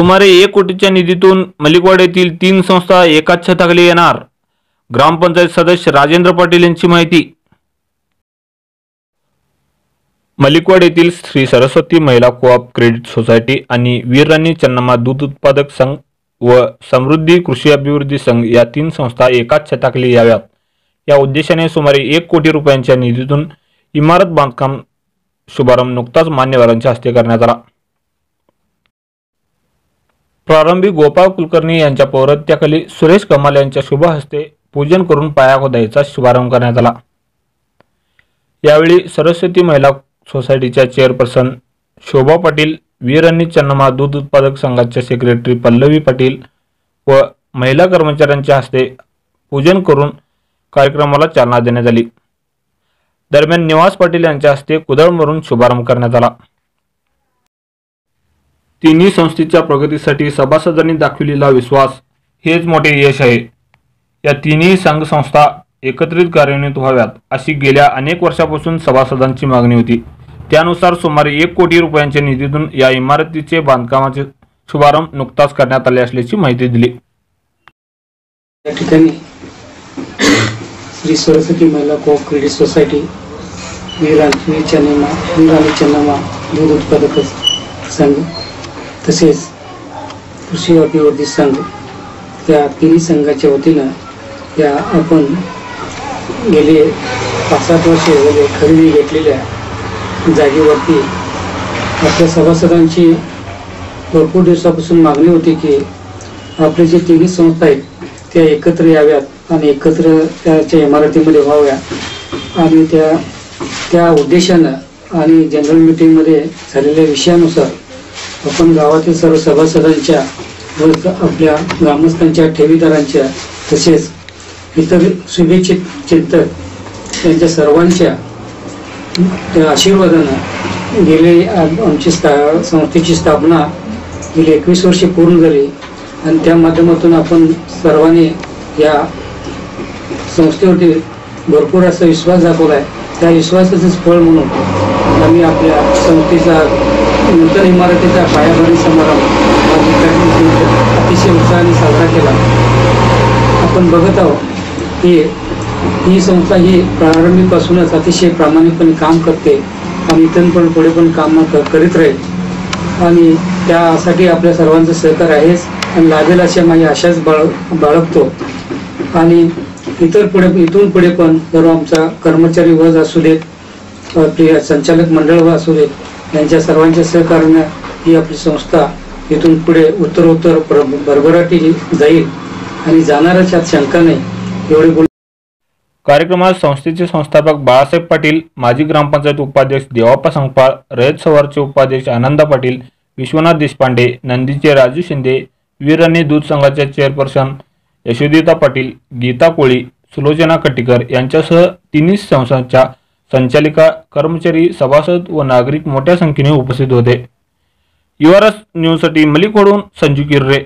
सुमारे एक कोटीच्या निधीतून मलिकवाड येथील तीन संस्था एकाच छताखाली येणार. ग्रामपंचायत सदस्य राजेंद्र पाटील यांची माहिती. मलिकवाड येथील Shri Saraswati Mahila co-op credit society आणि वीरराणी चन्नम्मा दूध उत्पादक संघ व समृद्धी कृषी अभिवृद्धी संघ या तीन संस्था एकाच छताखाली याव्यात. या उद्देशाने सुमारे एक कोटी रुपयांच्या निधीतून इमारत बांधकाम शुभारंभ नुकताच मान्यवरांच्या हस्ते करण्यात आला. प्रारंभी गोपाळ कुलकर्णी यांच्या पौरत्याखाली सुरेश कमाल यांच्या शुभ हस्ते पूजन करून पायाखोदाईचा शुभारंभ करण्यात आला. यावेळी सरस्वती महिला सोसायटीच्या चेअरपर्सन शोभा पाटील वीरण्णी चन्नमा दूध उत्पादक संघाच्या सेक्रेटरी पल्लवी पाटील व महिला कर्मचाऱ्यांच्या हस्ते पूजन करून कार्यक्रमाला चालना देण्यात आली. दरम्यान निवास पाटील यांच्या हस्ते कुदळ शुभारंभ करण्यात आला. तिन्ही संस्थेच्या प्रगतीसाठी सभासदांनी दाखविलेला विश्वास हेच मोठे यश आहे. या तिन्ही संघ संस्था एकत्रित कार्यान्वित व्हाव्यात अशी गेल्या अनेक वर्षापासून सभासदांची मागणी होती. त्यानुसार सुमारे एक कोटी रुपयांच्या निधीतून या इमारतीचे बांधकामाचे शुभारंभ नुकताच करण्यात आले असल्याची माहिती दिली. या ठिकाणी Shri Saraswati Mahila co-op credit society वीरांची Channamma दूध उत्पादक संघ तसेच कृषी अभिवृद्धी संघ या तिन्ही संघाच्या वतीनं या आपण गेले पाच सात वर्षे म्हणजे गेले खरेदी घेतलेल्या जागेवरती आपल्या सभासदांची भरपूर दिवसापासून मागणी होती की आपले जे तिन्ही संस्था आहेत त्या एकत्र याव्यात आणि एकत्र त्याच्या इमारतीमध्ये व्हाव्या. आणि त्या त्या उद्देशानं आणि जनरल मीटिंगमध्ये झालेल्या विषयानुसार आपण गावातील सर्व सभासदांच्या व आपल्या ग्रामस्थांच्या ठेवीदारांच्या तसेच इतर शुभेच्छित चिंतक यांच्या सर्वांच्या त्या आशीर्वादानं गेले आमची स्था संस्थेची स्थापना गेली एकवीस वर्षे पूर्ण झाली आणि त्या माध्यमातून आपण सर्वांनी या संस्थेवरती भरपूर असा विश्वास दाखवला आहे त्या विश्वासाचंच फळ म्हणून आम्ही आपल्या संस्थेचा नूतन इमारतीचा पायाभरणी समारंभ अतिशय उत्साहाने साजरा केला. आपण बघत आहोत की ही संस्था ही प्रारंभीपासूनच अतिशय प्रामाणिकपणे काम करते आणि इथून पण पुढे पण काम क- करीत राहील. आणि त्यासाठी आपल्या सर्वांचं सहकार आहेच आणि लाभेल अशा माझी आशाच बाळ बाळगतो. आणि इतर पुढे इथून पुढे पण सर्व आमचा कर्मचारी वर्ग असू देत संचालक मंडळ व असू देत यांच्या सर्वांच्या सहकार्यानं ही आपली संस्था इथून पुढे उत्तरोत्तर भरभराटी जाईल आणि जाणारच यात शंका नाही एवढे बोल. कार्यक्रमात संस्थेचे संस्थापक बाळासाहेब पाटील माजी ग्रामपंचायत उपाध्यक्ष देवाप्पा संगपाळ रयत सवारचे उपाध्यक्ष आनंदा पाटील विश्वनाथ देशपांडे नंदीचे राजू शिंदे वीरराणी दूध संघाच्या चेअरपर्सन यशोदिता पाटील गीता कोळी सुलोचना कट्टीकर यांच्यासह तिन्ही संस्थांच्या संचालिका कर्मचारी सभासद व नागरिक मोठ्या संख्येने उपस्थित होते. युआरएस न्यूजसाठी मलिकवडून संजू किर्रे.